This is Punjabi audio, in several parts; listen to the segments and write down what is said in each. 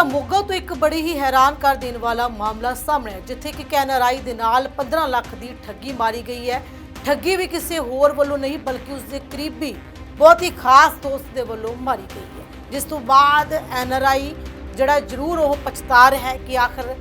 ਤਾਂ ਮੋਗਾ ਤੋਂ ਇੱਕ ਬੜੀ ਹੀ ਹੈਰਾਨ ਕਰ ਦੇਣ ਵਾਲਾ ਮਾਮਲਾ ਸਾਹਮਣੇ ਹੈ ਜਿੱਥੇ ਕਿ ਕੈਨਰਾਈ ਦੇ ਨਾਲ 15 ਲੱਖ ਦੀ ਠੱਗੀ ਮਾਰੀ ਗਈ ਹੈ। ਠੱਗੀ ਵੀ ਕਿਸੇ ਹੋਰ ਵੱਲੋਂ ਨਹੀਂ, ਬਲਕਿ ਉਸ ਦੇ ਕਰੀਬੀ ਬਹੁਤ ਹੀ ਖਾਸ ਦੋਸਤ ਦੇ ਵੱਲੋਂ ਮਾਰੀ ਗਈ ਹੈ। ਜਿਸ ਤੋਂ ਬਾਅਦ ਐਨਆਰਆਈ ਜਿਹੜਾ ਜ਼ਰੂਰ ਉਹ ਪਛਤਾ ਰਿਹਾ ਹੈ ਕਿ ਆਖਰ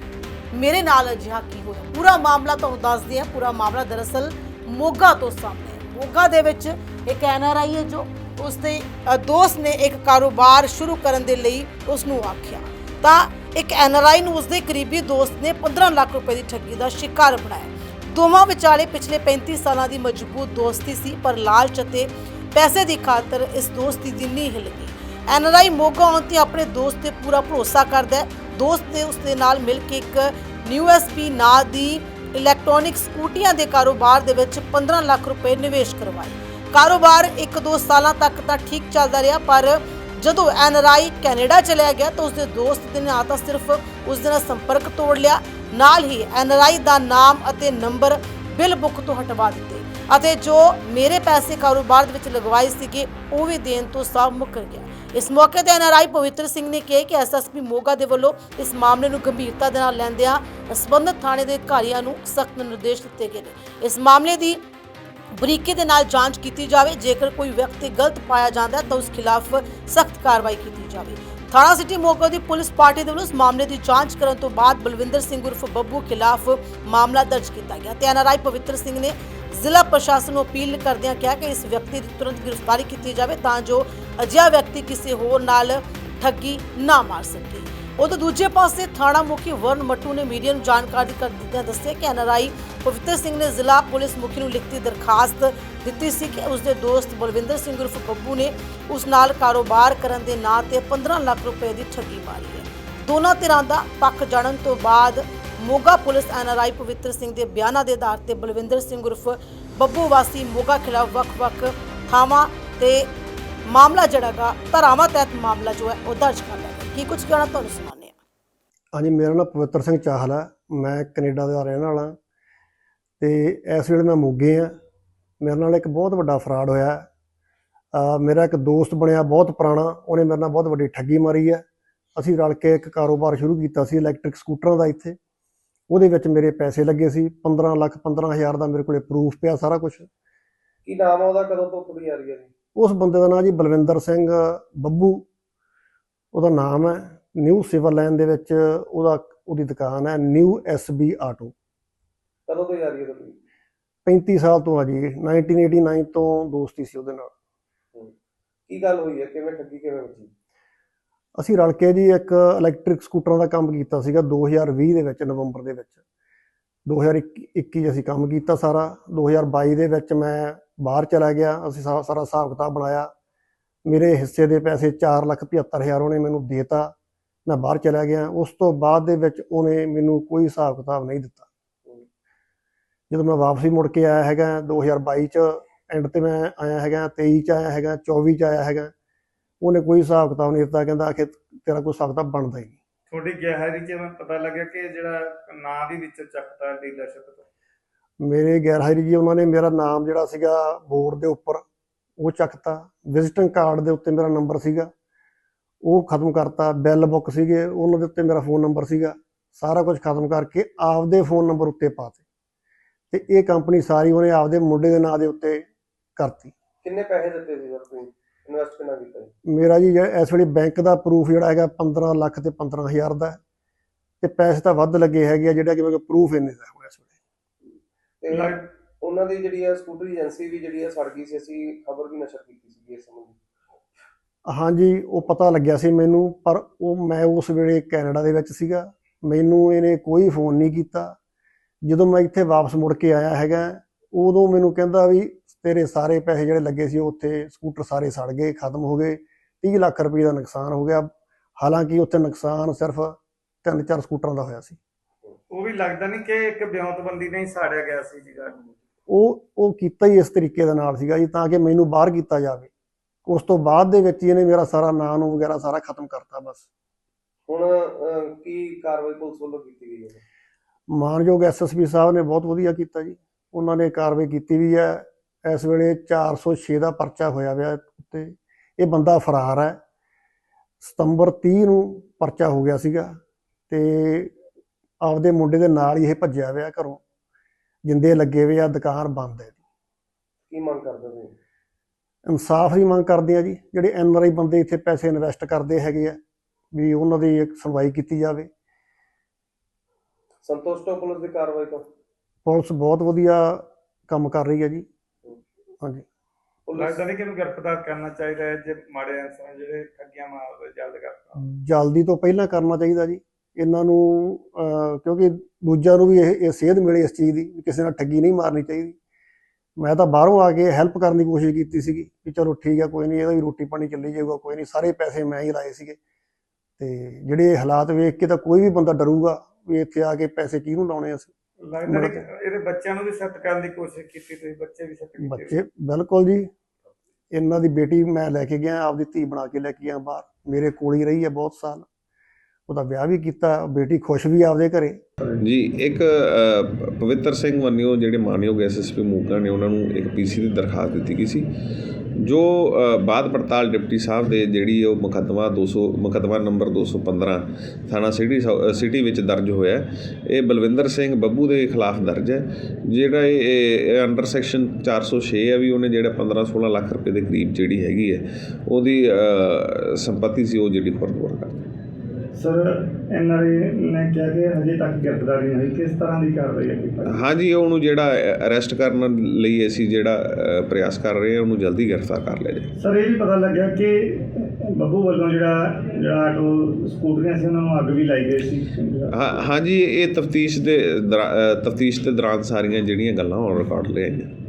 ਮੇਰੇ ਨਾਲ ਅਜਿਹਾ ਕੀ ਹੋਇਆ। ਪੂਰਾ ਮਾਮਲਾ ਤੁਹਾਨੂੰ ਦੱਸਦੇ ਹਾਂ। ਪੂਰਾ ਮਾਮਲਾ ਦਰਅਸਲ ਮੋਗਾ ਤੋਂ ਸਾਹਮਣੇ ਹੈ। ਮੋਗਾ ਦੇ ਵਿੱਚ ਇੱਕ ਐਨਆਰਆਈ ਹੈ ਜੋ ਉਸ ਦੇ ਦੋਸਤ ਨੇ ਇੱਕ ਕਾਰੋਬਾਰ ਸ਼ੁਰੂ ਕਰਨ ਦੇ ਲਈ ਉਸ ਨੂੰ ਆਖਿਆ। ਤਾਂ ਇੱਕ ਐਨਆਰਆਈ ਨੂੰ ਉਸਦੇ ਕਰੀਬੀ ਦੋਸਤ ਨੇ 15 ਲੱਖ ਰੁਪਏ ਦੀ ਠੱਗੀ ਦਾ ਸ਼ਿਕਾਰ ਬਣਾਇਆ। ਦੋਵਾਂ ਵਿਚਾਲੇ ਪਿਛਲੇ 35 ਸਾਲਾਂ ਦੀ ਮਜ਼ਬੂਤ ਦੋਸਤੀ ਸੀ, ਪਰ ਲਾਲਚ ਅਤੇ ਪੈਸੇ ਦੀ ਖਾਤਰ ਇਸ ਦੋਸਤੀ ਦੀ ਨੀਂਹ ਹਿੱਲ ਗਈ। ਐਨਆਰਆਈ ਮੋਗਾ ਆਉਣ ਤੇ ਆਪਣੇ ਦੋਸਤ ਤੇ ਪੂਰਾ ਭਰੋਸਾ ਕਰਦਾ ਹੈ। ਦੋਸਤ ਨੇ ਉਸ ਦੇ ਨਾਲ ਮਿਲ ਕੇ ਇੱਕ ਨਿਊ ਐਸਪੀ ਨਾਂ ਦੀ ਇਲੈਕਟ੍ਰੋਨਿਕ ਸਕੂਟੀਆਂ ਦੇ ਕਾਰੋਬਾਰ ਦੇ ਵਿੱਚ 15 ਲੱਖ ਰੁਪਏ ਨਿਵੇਸ਼ ਕਰਵਾਏ। ਕਾਰੋਬਾਰ 1-2 ਸਾਲਾਂ ਤੱਕ ਤਾਂ ਠੀਕ ਚੱਲਦਾ ਰਿਹਾ, ਪਰ ਜਦੋਂ ਐਨਆਰਆਈ ਕੈਨੇਡਾ ਚਲਿਆ ਗਿਆ ਤਾਂ ਉਸਦੇ ਦੋਸਤ ਨੇ ਨਾ ਤਾਂ ਸਿਰਫ ਉਸ ਦੇ ਨਾਲ ਸੰਪਰਕ ਤੋੜ ਲਿਆ। ਨਾਲ ਹੀ ਐਨਆਰਆਈ ਦਾ ਨਾਮ ਅਤੇ ਨੰਬਰ ਬਿੱਲ ਬੁੱਕ ਤੋਂ ਹਟਵਾ ਦਿੱਤੇ ਅਤੇ ਜੋ ਮੇਰੇ ਪੈਸੇ ਕਾਰੋਬਾਰ ਦੇ ਵਿੱਚ ਲਗਵਾਏ ਸੀਗੇ, ਉਹ ਵੀ ਦੇਣ ਤੋਂ ਸਾਫ਼ ਮੁੱਕਰ ਗਿਆ। ਇਸ ਮੌਕੇ ਤੇ ਐਨਆਰਆਈ ਪਵਿੱਤਰ ਸਿੰਘ ਨੇ ਕਿਹਾ ਕਿ ਐਸਐਸਪੀ ਮੋਗਾ ਦੇ ਵੱਲੋਂ ਇਸ ਮਾਮਲੇ ਨੂੰ ਗੰਭੀਰਤਾ ਦੇ ਨਾਲ ਲੈਂਦਿਆਂ ਸੰਬੰਧਿਤ ਥਾਣੇ ਦੇ ਅਧਿਕਾਰੀਆਂ ਨੂੰ ਸਖਤ ਨਿਰਦੇਸ਼ ਦਿੱਤੇ ਗਏ ਨੇ। ਇਸ ਮਾਮਲੇ ਦੀ ਬਰੀਕੀ ਦੇ ਨਾਲ ਜਾਂਚ ਕੀਤੀ ਜਾਵੇ। ਜੇਕਰ ਕੋਈ ਵਿਅਕਤੀ ਗਲਤ ਪਾਇਆ ਜਾਂਦਾ ਹੈ, ਤਾਂ ਉਸ ਖਿਲਾਫ ਸਖਤ ਕਾਰਵਾਈ ਕੀਤੀ ਜਾਵੇ। ਥਾਣਾ ਸਿਟੀ ਮੋਗਾ ਦੀ ਪੁਲਿਸ ਪਾਰਟੀ ਦੇ ਵੱਲੋਂ ਇਸ ਮਾਮਲੇ ਦੀ ਜਾਂਚ ਕਰਨ ਤੋਂ ਬਾਅਦ ਬਲਵਿੰਦਰ ਸਿੰਘ ਉਰਫ ਬੱਬੂ ਖਿਲਾਫ ਮਾਮਲਾ ਦਰਜ ਕੀਤਾ ਗਿਆ ਤੇ ਐਨਆਰਆਈ ਪਵਿੱਤਰ ਸਿੰਘ ਨੇ ਜ਼ਿਲ੍ਹਾ ਪ੍ਰਸ਼ਾਸਨ ਨੂੰ ਅਪੀਲ ਕਰਦਿਆਂ ਕਿਹਾ ਕਿ ਇਸ ਵਿਅਕਤੀ ਦੀ ਤੁਰੰਤ ਗ੍ਰਿਫਤਾਰੀ ਕੀਤੀ ਜਾਵੇ ਤਾਂ ਜੋ ਅਜਿਹਾ ਵਿਅਕਤੀ ਕਿਸੇ ਹੋਰ ਨਾਲ ਠੱਗੀ ਨਾ ਮਾਰ ਸਕੇ। ਉਦੋਂ ਦੂਜੇ ਪਾਸੇ ਥਾਣਾ ਮੁਖੀ ਵਰਨ ਮੱਟੂ ਨੇ ਮੀਡੀਆ ਨੂੰ ਜਾਣਕਾਰੀ ਕਰ ਦਿੱਤਿਆਂ ਦੱਸਿਆ ਕਿ ਐਨਆਰਆਈ ਪਵਿੱਤਰ ਸਿੰਘ ਨੇ ਜ਼ਿਲ੍ਹਾ ਪੁਲਿਸ ਮੁਖੀ ਨੂੰ ਲਿਖਤੀ ਦਰਖਾਸਤ ਦਿੱਤੀ ਸੀ ਕਿ ਉਸ ਦੇ ਦੋਸਤ ਬਲਵਿੰਦਰ ਸਿੰਘ ਉਰਫ ਬੱਬੂ ਨੇ ਉਸ ਨਾਲ ਕਾਰੋਬਾਰ ਕਰਨ ਦੇ ਨਾਂ ਤੇ 15 ਲੱਖ ਰੁਪਏ ਦੀ ਠੱਗੀ ਮਾਰੀ ਹੈ। ਦੋਨਾਂ ਧਿਰਾਂ ਦਾ ਪੱਖ ਜਾਣਨ ਤੋਂ ਬਾਅਦ ਮੋਗਾ ਪੁਲਿਸ ਐਨਆਰਆਈ ਪਵਿੱਤਰ ਸਿੰਘ ਦੇ ਬਿਆਨਾਂ ਦੇ ਆਧਾਰ ਤੇ ਬਲਵਿੰਦਰ ਸਿੰਘ ਉਰਫ ਬੱਬੂ ਵਾਸੀ ਮੋਗਾ ਖਿਲਾਫ ਵੱਖ-ਵੱਖ ਥਾਵਾਂ ਤੇ ਮਾਮਲਾ ਜਿਹੜਾਗਾ ਧਾਰਾਵਾਂ ਤਹਿਤ ਮਾਮਲਾ ਜੋ ਹੈ ਉਹ ਦਰਜ ਕਰ ਲਿਆ ਕੀ ਕੁਝ ਕਹਿਣਾ ਤੁਹਾਨੂੰ ਸੁਣਾਉਂਦੇ ਹਾਂ ਹਾਂਜੀ ਮੇਰਾ ਨਾਮ ਪਵਿੱਤਰ ਸਿੰਘ ਚਾਹਲ ਹੈ ਮੈਂ ਕੈਨੇਡਾ ਦਾ ਰਹਿਣ ਵਾਲਾ ਤੇ ਇਸ ਵੇਲੇ ਮੈਂ ਮੋਗੇ ਆ। ਮੇਰੇ ਨਾਲ ਇੱਕ ਬਹੁਤ ਵੱਡਾ ਫਰਾਡ ਹੋਇਆ। ਆ ਮੇਰਾ ਇੱਕ ਦੋਸਤ ਬਣਿਆ ਬਹੁਤ ਪੁਰਾਣਾ ਉਹਨੇ ਮੇਰੇ ਨਾਲ ਬਹੁਤ ਵੱਡੀ ਠੱਗੀ ਮਾਰੀ ਹੈ ਅਸੀਂ ਰਲ ਕੇ ਇੱਕ ਕਾਰੋਬਾਰ ਸ਼ੁਰੂ ਕੀਤਾ ਸੀ ਇਲੈਕਟ੍ਰਿਕ ਸਕੂਟਰਾਂ ਦਾ ਇੱਥੇ। ਉਹਦੇ ਵਿੱਚ ਮੇਰੇ ਪੈਸੇ ਲੱਗੇ ਸੀ 15 ਲੱਖ 15000 ਦਾ ਮੇਰੇ ਕੋਲੇ ਪ੍ਰੂਫ ਪਿਆ ਸਾਰਾ ਕੁਝ ਕੀ ਨਾਮ ਆ ਉਹਦਾ? ਕਦੋਂ ਤੋਂ ਕੁੜੀ ਆ ਰਹੀ ਹੈ ਉਸ ਬੰਦੇ ਦਾ ਨਾਮ ਜੀ ਬਲਵਿੰਦਰ ਸਿੰਘ ਬੱਬੂ। ਉਹਦਾ ਨਾਮ ਹੈ ਨਿਊ ਸਿਵਲ ਲਾਈਨ ਦੇ ਵਿੱਚ ਉਹਦਾ ਉਹਦੀ ਦੁਕਾਨ ਹੈ ਨਿਊ ਐਸਬੀ ਆਟੋ। ਕਦੋਂ ਤੋਂ ਰਹੀ ਹੈ ਤੁਹਾਡੀ? 35 ਸਾਲ ਤੋਂ ਆ ਜੀ 1989 ਤੋਂ ਦੋਸਤੀ ਸੀ ਉਹਦੇ ਨਾਲ। ਕੀ ਗੱਲ ਹੋਈ ਹੈ? ਕਿਵੇਂ ਠੱਗੀ ਕਿਵੇਂ ਵੱਜੀ? ਅਸੀਂ ਰਲ ਕੇ ਜੀ ਇੱਕ ਇਲੈਕਟ੍ਰਿਕ ਸਕੂਟਰਾਂ ਦਾ ਕੰਮ ਕੀਤਾ ਸੀਗਾ 2020 ਦੇ ਵਿੱਚ ਨਵੰਬਰ ਦੇ ਵਿੱਚ। 2021 'ਚ ਅਸੀਂ ਕੰਮ ਕੀਤਾ ਸਾਰਾ। 2022 ਦੇ ਵਿੱਚ ਮੈਂ ਬਾਹਰ ਚਲਾ ਗਿਆ। ਅਸੀਂ ਸਾਰਾ ਹਿਸਾਬ ਕਿਤਾਬ ਬਣਾਇਆ। ਮੇਰੇ ਹਿੱਸੇ ਦੇ ਪੈਸੇ 475000 ਉਹਨੇ ਮੈਨੂੰ ਦੇਤਾ ਮੈਂ ਬਾਹਰ ਚਲਾ ਗਿਆ। ਉਸ ਤੋਂ ਬਾਅਦ ਦੇ ਵਿੱਚ ਉਹਨੇ ਮੈਨੂੰ ਕੋਈ ਹਿਸਾਬ ਕਿਤਾਬ ਨਹੀਂ ਦਿੱਤਾ। ਜਦੋਂ ਮੈਂ ਵਾਪਸੀ ਮੁੜ ਕੇ ਆਇਆ ਹੈਗਾ 2022 ਚ ਐਂਡ ਤੇ ਮੈਂ ਆਇਆ ਹੈਗਾ 23 ਚ ਆਇਆ ਹੈਗਾ 24 ਚ ਆਇਆ ਹੈਗਾ ਉਹਨੇ ਕੋਈ ਹਿਸਾਬ ਕਿਤਾਬ ਨਹੀਂ ਦਿੱਤਾ। ਕਹਿੰਦਾ ਕਿ ਤੇਰਾ ਕੋਈ ਹਿਸਾਬ ਕਿਤਾਬ ਬਣਦਾ ਹੀ ਨਹੀਂ। ਤੁਹਾਡੀ ਗਹਿਰੀ ਚ ਮੈਂ ਪਤਾ ਲੱਗਿਆ ਕਿ ਜਿਹੜਾ ਨਾਂ ਵੀ ਵਿੱਚ ਚੱਕਤਾ ਡੀਲਰਸ਼ਿਪ ਤੋਂ? ਮੇਰੇ ਗੈਰ ਹਾਜ਼ਰੀ ਜੀ ਉਹਨਾਂ ਨੇ ਮੇਰਾ ਨਾਮ ਜਿਹੜਾ ਸੀਗਾ ਬੋਰਡ ਦੇ ਉੱਪਰ ਉਹ ਚੱਕਤਾ। ਵਿਜ਼ਿਟਿੰਗ ਕਾਰਡ ਦੇ ਉੱਤੇ ਮੇਰਾ ਨੰਬਰ ਸੀਗਾ। ਉਹ ਖਤਮ ਕਰਤਾ। ਬਿੱਲ ਬੁੱਕ ਸੀਗੇ। ਉਹਨਾਂ ਦੇ ਉੱਤੇ ਮੇਰਾ ਫੋਨ ਨੰਬਰ ਸੀਗਾ। ਸਾਰਾ ਕੁਝ ਖਤਮ ਕਰਕੇ ਆਪਦੇ ਫੋਨ ਨੰਬਰ ਉੱਤੇ ਪਾਤੇ। ਤੇ ਇਹ ਕੰਪਨੀ ਸਾਰੀ ਉਹਨੇ ਆਪਦੇ ਮੁੰਡੇ ਦੇ ਨਾਂ ਦੇ ਉੱਤੇ ਕਰਤੀ। ਕਿੰਨੇ ਪੈਸੇ ਦਿੱਤੇ ਸੀ ਸਰ ਤੁਸੀਂ ਇਨਵੈਸਟ ਕਿੰਨਾ ਕੀਤਾ ਜੀ? ਮੇਰਾ ਜੀ ਜਿਹੜਾ ਇਸ ਵੇਲੇ ਬੈਂਕ ਦਾ ਪ੍ਰੂਫ ਜਿਹੜਾ ਹੈਗਾ 15 ਲੱਖ ਤੇ 15000 ਦਾ। ਤੇ ਪੈਸੇ ਤਾਂ ਵੱਧ ਲੱਗੇ ਹੈਗੇ ਆ ਜਿਹੜਾ ਕਿ ਮੇਰੇ ਕੋਲ ਪ੍ਰੂਫ ਇੰਨੇ ਦਾ ਹੋਇਆ ਇਸ ਵੇਲੇ। ਤੇ ਉਹਨਾਂ ਦੀ ਜਿਹੜੀ ਹੈ ਸਕੂਟਰੀ ਏਜੰਸੀ ਵੀ ਜਿਹੜੀ ਹੈ ਸੜ ਗਈ ਸੀ ਅਸੀਂ ਖਬਰ ਵੀ ਨਸ਼ਰ ਕੀਤੀ ਸੀ ਇਸ ਸੰਬੰਧੀ। ਹਾਂਜੀ ਉਹ ਪਤਾ ਲੱਗਿਆ ਸੀ ਮੈਨੂੰ ਪਰ ਉਹ ਮੈਂ ਉਸ ਵੇਲੇ ਕੈਨੇਡਾ ਦੇ ਵਿੱਚ ਸੀਗਾ। ਮੈਨੂੰ ਇਹਨੇ ਕੋਈ ਫੋਨ ਨਹੀਂ ਕੀਤਾ। ਜਦੋਂ ਮੈਂ ਇੱਥੇ ਵਾਪਸ ਮੁੜ ਕੇ ਆਇਆ ਹੈਗਾ ਉਦੋਂ ਮੈਨੂੰ ਕਹਿੰਦਾ ਵੀ ਤੇਰੇ ਸਾਰੇ ਪੈਸੇ ਜਿਹੜੇ ਲੱਗੇ ਸੀ ਉਹ ਉੱਥੇ ਸਕੂਟਰ ਸਾਰੇ ਸੜ ਗਏ ਖਤਮ ਹੋ ਗਏ। 30 ਲੱਖ ਰੁਪਏ ਦਾ ਨੁਕਸਾਨ ਹੋ ਗਿਆ। ਹਾਲਾਂਕਿ ਉੱਥੇ ਨੁਕਸਾਨ ਸਿਰਫ ਤਿੰਨ ਚਾਰ ਸਕੂਟਰਾਂ ਦਾ ਹੋਇਆ ਸੀ। ਉਹ ਵੀ ਲੱਗਦਾ ਨਹੀਂ ਕਿ ਇੱਕ ਵਿਉਂਤਬੰਦੀ ਨਹੀਂ ਸਾੜਿਆ ਗਿਆ ਸੀ ਜੀ ਗੱਲ ਉਹ ਉਹ ਕੀਤਾ ਹੀ ਇਸ ਤਰੀਕੇ ਦੇ ਨਾਲ ਸੀਗਾ ਜੀ ਤਾਂ ਕਿ ਮੈਨੂੰ ਬਾਹਰ ਕੀਤਾ ਜਾਵੇ। ਉਸ ਤੋਂ ਬਾਅਦ ਦੇ ਵਿੱਚ ਇਹਨੇ ਮੇਰਾ ਸਾਰਾ ਨਾਂ ਨੂੰ ਵਗੈਰਾ ਸਾਰਾ ਖਤਮ ਕਰਤਾ ਬਸ। ਹੁਣ ਅਹ, ਕੀ ਕਾਰਵਾਈ ਪੁਲਿਸ ਵੱਲੋਂ ਕੀਤੀ ਗਈ ਹੈ? ਮਾਨਯੋਗ ਐਸਐਸਪੀ ਸਾਹਿਬ ਨੇ ਬਹੁਤ ਵਧੀਆ ਕੀਤਾ ਜੀ। ਉਹਨਾਂ ਨੇ ਕਾਰਵਾਈ ਕੀਤੀ ਵੀ ਹੈ। ਇਸ ਵੇਲੇ 406 ਦਾ ਪਰਚਾ ਹੋਇਆ ਹੋਇਆ ਉੱਤੇ। ਇਹ ਬੰਦਾ ਫਰਾਰ ਹੈ। ਸਤੰਬਰ 30 ਨੂੰ ਪਰਚਾ ਹੋ ਗਿਆ ਸੀਗਾ ਤੇ ਆਪਦੇ ਮੁੰਡੇ ਦੇ ਨਾਲ ਹੀ ਇਹ ਭੱਜਿਆ ਹੋਇਆ ਘਰੋਂ। ਜਿੰਦੇ ਲੱਗੇ ਹੋਏ ਆ ਦੁਕਾਨ ਬੰਦ ਹੈ ਕੀ ਮੰਗ ਕਰਦੇ ਤੁਸੀਂ? ਇਨਸਾਫ ਦੀ ਮੰਗ ਕਰਦੇ ਆ ਜੀ। ਜਿਹੜੇ ਐਨ ਆਰ ਆਈ ਬੰਦੇ ਇੱਥੇ ਪੈਸੇ ਇਨਵੈਸਟ ਕਰਦੇ ਹੈਗੇ ਆ ਵੀ ਉਹਨਾਂ ਦੀ ਇੱਕ ਸੁਣਵਾਈ ਕੀਤੀ ਜਾਵੇ। ਸੰਤੁਸ਼ਟ ਹੋ ਪੁਲਿਸ ਦੀ ਕਾਰਵਾਈ ਤੋਂ? ਪੁਲਿਸ ਬਹੁਤ ਵਧੀਆ ਕੰਮ ਕਰ ਰਹੀ ਹੈ ਜੀ। ਹਾਂਜੀ। ਪੁਲਿਸ ਲੱਗਦਾ ਨਹੀਂ ਕਿ ਇਹਨੂੰ ਗ੍ਰਿਫਤਾਰ ਕਰਨਾ ਚਾਹੀਦਾ ਹੈ ਜੇ ਮਾੜੇ ਅਨਸਰ ਜਿਹੜੇ ਠੱਗੀਆਂ ਮਾਰਦੇ ਜਲਦ ਕਰਤਾ। ਜਲਦੀ ਤੋਂ ਪਹਿਲਾਂ ਕਰਨਾ ਚਾਹੀਦਾ ਜੀ। ਇਹਨਾਂ ਨੂੰ ਕਿਉਂਕਿ ਦੂਜਿਆਂ ਨੂੰ ਵੀ ਇਹ ਇਹ ਸੇਧ ਮਿਲੇ ਇਸ ਚੀਜ਼ ਦੀ ਵੀ ਕਿਸੇ ਨਾਲ ਠੱਗੀ ਨਹੀਂ ਮਾਰਨੀ ਚਾਹੀਦੀ। ਮੈਂ ਤਾਂ ਬਾਹਰੋਂ ਆ ਕੇ ਹੈਲਪ ਕਰਨ ਦੀ ਕੋਸ਼ਿਸ਼ ਕੀਤੀ ਸੀਗੀ ਵੀ ਚਲੋ ਠੀਕ ਆ ਕੋਈ ਨਹੀਂ ਇਹਦਾ ਵੀ ਰੋਟੀ ਪਾਣੀ ਚੱਲੀ ਜਾਊਗਾ ਕੋਈ ਨਹੀਂ ਸਾਰੇ ਪੈਸੇ ਮੈਂ ਹੀ ਲਾਏ ਸੀਗੇ। ਤੇ ਜਿਹੜੇ ਹਾਲਾਤ ਵੇਖ ਕੇ ਤਾਂ ਕੋਈ ਵੀ ਬੰਦਾ ਡਰੂਗਾ ਵੀ ਇੱਥੇ ਆ ਕੇ ਪੈਸੇ ਕਿਹਨੂੰ ਲਾਉਣੇ ਅਸੀਂ? ਲੱਗਦਾ ਕਿ ਇਹਦੇ ਬੱਚਿਆਂ ਨੂੰ ਵੀ ਸੈੱਟ ਕਰਨ ਦੀ ਕੋਸ਼ਿਸ਼ ਕੀਤੀ ਤੁਸੀਂ ਬੱਚੇ ਵੀ ਸੈੱਟ ਕੀਤੇ ਬੱਚੇ ਬਿਲਕੁਲ ਜੀ। ਇਹਨਾਂ ਦੀ ਬੇਟੀ ਮੈਂ ਲੈ ਕੇ ਗਿਆ ਆਪਦੀ ਧੀ ਬਣਾ ਕੇ ਲੈ ਕੇ ਗਿਆ ਬਾਹਰ। ਮੇਰੇ ਕੋਲ ਹੀ ਰਹੀ ਹੈ ਬਹੁਤ ਸਾਲ। ਉਹਦਾ ਵਿਆਹ ਵੀ ਕੀਤਾ ਬੇਟੀ ਖੁਸ਼ ਵੀ ਆਪਦੇ ਘਰੇ। ਜੀ ਇੱਕ ਪਵਿੱਤਰ ਸਿੰਘ ਵੰਨਿਓ ਜਿਹੜੇ ਮਾਨਯੋਗ ਐਸਐਸਪੀ ਮੂਕਾ ਨੇ ਉਹਨਾਂ ਨੂੰ ਇੱਕ ਪੀਸੀ ਦੀ ਦਰਖਾਸਤ ਦਿੱਤੀ ਗਈ ਸੀ ਜੋ ਅ, ਬਾਅਦ ਪੜਤਾਲ ਡਿਪਟੀ ਸਾਹਿਬ ਦੇ ਜਿਹੜੀ ਉਹ ਮੁਕੱਦਮਾ 200 ਮੁਕੱਦਮਾ ਨੰਬਰ 215 ਥਾਣਾ ਸਿਟੀ ਸਾ- ਸਿਟੀ ਵਿੱਚ ਦਰਜ ਹੋਇਆ ਇਹ ਬਲਵਿੰਦਰ ਸਿੰਘ ਬੱਬੂ ਦੇ ਖਿਲਾਫ ਦਰਜ ਹੈ ਜਿਹੜਾ ਇਹ ਅੰਡਰ ਸੈਕਸ਼ਨ 406 ਹੈ ਵੀ ਉਹਨੇ ਜਿਹੜਾ 15 16 ਲੱਖ ਰੁਪਏ ਦੇ ਕਰੀਬ ਜਿਹੜੀ ਹੈਗੀ ਹੈ ਉਹਦੀ ਸੰਪਤੀ ਸੀ ਉਹ ਜਿਹੜੀ ਖੁਰਦਬਰ ਕਰ ਸਰ ਐਨਆਰਏ ਨੇ ਕਿਹਾ ਕਿ ਹਜੇ ਤੱਕ ਗ੍ਰਿਫਤਾਰੀ ਨਹੀਂ ਹੋਈ। ਕਿਸ ਤਰ੍ਹਾਂ ਦੀ ਕਾਰਵਾਈ ਹੈ ਹਾਂਜੀ ਉਹਨੂੰ ਜਿਹੜਾ ਅਰੈਸਟ ਕਰਨ ਲਈ ਅਸੀਂ ਜਿਹੜਾ ਪ੍ਰਯਾਸ ਕਰ ਰਹੇ ਹਾਂ ਉਹਨੂੰ ਜਲਦੀ ਗ੍ਰਿਫਤਾਰ ਕਰ ਲਿਆ ਜਾਏ। ਸਰ ਇਹ ਵੀ ਪਤਾ ਲੱਗਿਆ ਕਿ ਬੱਬੂ ਵੱਲੋਂ ਜਿਹੜਾ ਜਿਹੜਾ ਆਟੋ ਸਕੂਟਰੀਆਂ ਸੀ ਉਹਨਾਂ ਨੂੰ ਅੱਗ ਵੀ ਲਾਈ ਗਈ ਸੀ। ਹਾਂ ਹਾਂਜੀ ਇਹ ਤਫਤੀਸ਼ ਦੇ ਤਫਤੀਸ਼ ਦੇ ਦੌਰਾਨ ਸਾਰੀਆਂ ਜਿਹੜੀਆਂ ਗੱਲਾਂ ਔਨ ਰਿਕਾਰਡ ਲੈ ਆਈਆਂ।